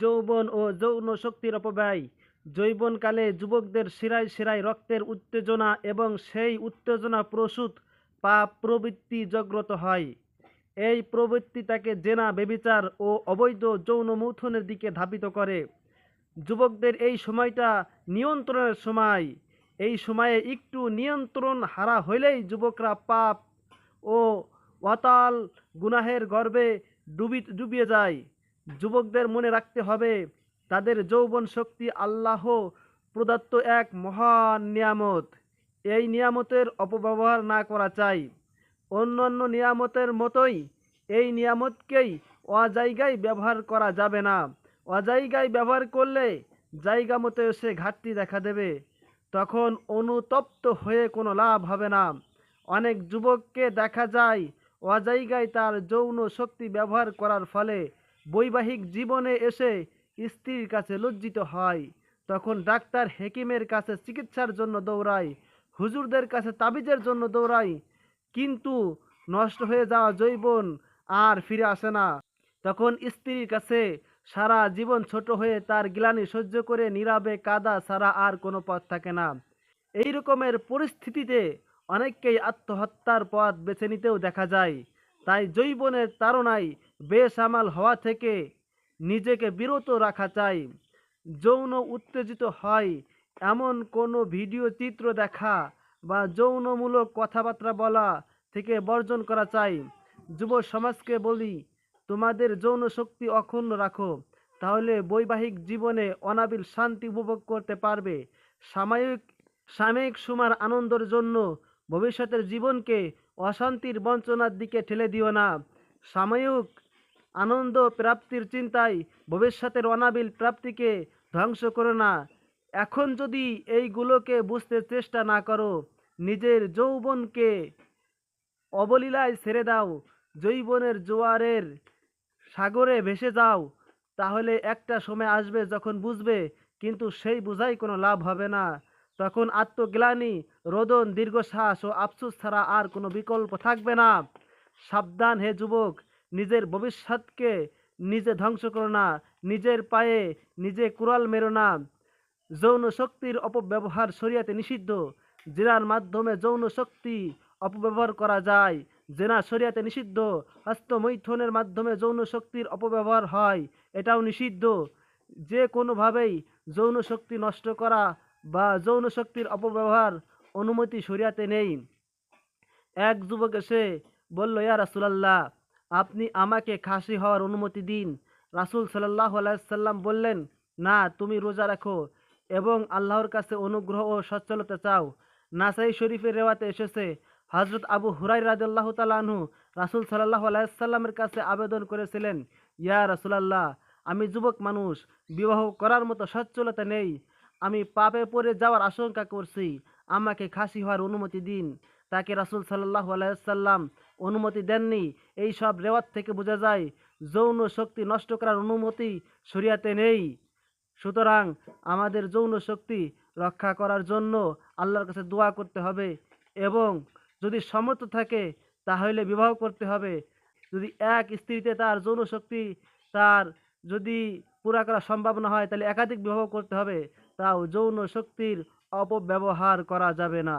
যৌবন ও যৌন শক্তির অপব্যয়। যৌবনকালে যুবকদের শিরায় শিরায় রক্তের উত্তেজনা এবং সেই উত্তেজনা প্রসূত পাপ প্রবৃত্তি জাগ্রত হয়। এই প্রবৃত্তি তাকে জেনা, বেবিচার ও অবৈধ যৌন মৌথনের দিকে ধাবিত করে। যুবকদের এই সময়টা নিয়ন্ত্রণের সময়। এই সময়ে একটু নিয়ন্ত্রণ হারা হইলেই যুবকরা পাপ ও ওয়াতাল গুনাহের গর্বে ডুবি, ডুবিয়ে যায়। যুবকদের মনে রাখতে হবে, তাদের যৌবন শক্তি আল্লাহ প্রদত্ত এক মহান নিয়ামত। এই নিয়ামতের অপব্যবহার না করা চাই। অন্যান্য নিয়ামতের মতোই এই নিয়ামতকেই অজায়গায় ব্যবহার করা যাবে না। অজায়গায় ব্যবহার করলে জায়গা মতো এসে ঘাটতি দেখা দেবে। তখন অনুতপ্ত হয়ে কোনো লাভ হবে না। অনেক যুবককে দেখা যায় অজায়গায় তার যৌন শক্তি ব্যবহার করার ফলে বৈবাহিক জীবনে এসে স্ত্রীর কাছে লজ্জিত হয়। তখন ডাক্তার হেকিমের কাছে চিকিৎসার জন্য দৌড়ায়, হুজুরদের কাছে তাবিজের জন্য দৌড়ায়। কিন্তু নষ্ট হয়ে যাওয়া যৌবন আর ফিরে আসে না। তখন স্ত্রীর কাছে সারা জীবন ছোট হয়ে তার গ্লানি সহ্য করে নীরবে কাদা ছাড়া আর কোনো পথ থাকে না। এই রকমের পরিস্থিতিতে অনেককেই আত্মহত্যার পথ বেছে নিতেও দেখা যায়। তাই জৈবনের তাড়নায় বেসামাল হওয়া থেকে নিজেকে বিরত রাখা চাই। যৌন উত্তেজিত হয়, এমন কোনো ভিডিও চিত্র দেখা বা যৌনমূলক কথাবার্তা বলা থেকে বর্জন করা চাই। যুব সমাজকে বলি, তোমাদের যৌন শক্তি অক্ষুণ্ণ রাখো, তাহলে বৈবাহিক জীবনে অনাবিল শান্তি উপভোগ করতে পারবে। সাময়িক সাময়িক সুমার আনন্দের জন্য ভবিষ্যতের জীবনকে অশান্তির বঞ্চনার দিকে ঠেলে দিও না। সাময়িক আনন্দ প্রাপ্তির চিন্তায় ভবিষ্যতের অনাবিল প্রাপ্তিকে ধ্বংস করো না। এখন যদি এইগুলোকে বুঝতে চেষ্টা না করো, নিজের যৌবনকে অবলীলায় ছেড়ে দাও, যৌবনের জোয়ারের সাগরে ভেসে যাও, তাহলে একটা সময় আসবে যখন বুঝবে, কিন্তু সেই বুঝাই কোনো লাভ হবে না। তখন আত্মগ্লানি, রোদন, দীর্ঘশ্বাস ও আফসুস ছাড়া আর কোনো বিকল্প থাকবে না। সাবধান হে যুবক নিজের ভবিষ্যৎকে নিজে ধ্বংস করো না, নিজের পায়ে নিজে কুড়াল মেরো না। যৌন শক্তির অপব্যবহার শরিয়াতে নিষিদ্ধ। জেনার মাধ্যমে যৌন শক্তি অপব্যবহার করা যায়। জেনা শরিয়াতে নিষিদ্ধ। হস্তমৈথনের মাধ্যমে যৌন শক্তির অপব্যবহার হয়, এটাও নিষিদ্ধ। যে কোনোভাবেই যৌন শক্তি নষ্ট করা বা যৌন শক্তির অপব্যবহার অনুমতি শরিয়াতে নেই। এক যুবক এসে বলল, ইয়া রাসুলাল্লাহ আপনি আমাকে খাসি হওয়ার অনুমতি দিন। রাসুল সাল্লাহ আলাইসাল্লাম বললেন, না, তুমি রোজা রাখো এবং আল্লাহর কাছে অনুগ্রহ ও সচ্ছলতা চাও। নাসাই শরীফের রেওয়াতে এসেছে হজরত আবু হুরাই রাজাল্লাহ তালাহু রাসুল সাল্লাহ আলাইসাল্লামের কাছে আবেদন করেছিলেন, ইয়া রাসুলাল্লাহ, আমি যুবক মানুষ, বিবাহ করার মতো সচ্ছলতা নেই। আমি পাপে পড়ে যাওয়ার আশঙ্কা করছি। আমাকে খাসি হওয়ার অনুমতি দিন। তাকে রাসুল সাল্লাহ আলাইসাল্লাম অনুমতি দেননি। এই সব রেওয়াত থেকে বোঝা যায়, যৌন শক্তি নষ্ট করার অনুমতি শরিয়াতে নেই। সুতরাং আমাদের যৌন শক্তি রক্ষা করার জন্য আল্লাহর কাছে দোয়া করতে হবে এবং যদি সমর্থ থাকে তাহলে বিবাহ করতে হবে। যদি এক স্ত্রীতে তার যৌন শক্তি তার যদি পুরা করা সম্ভব না হয় তাহলে একাধিক বিবাহ করতে হবে। তাও যৌন শক্তির অপব্যবহার করা যাবে না।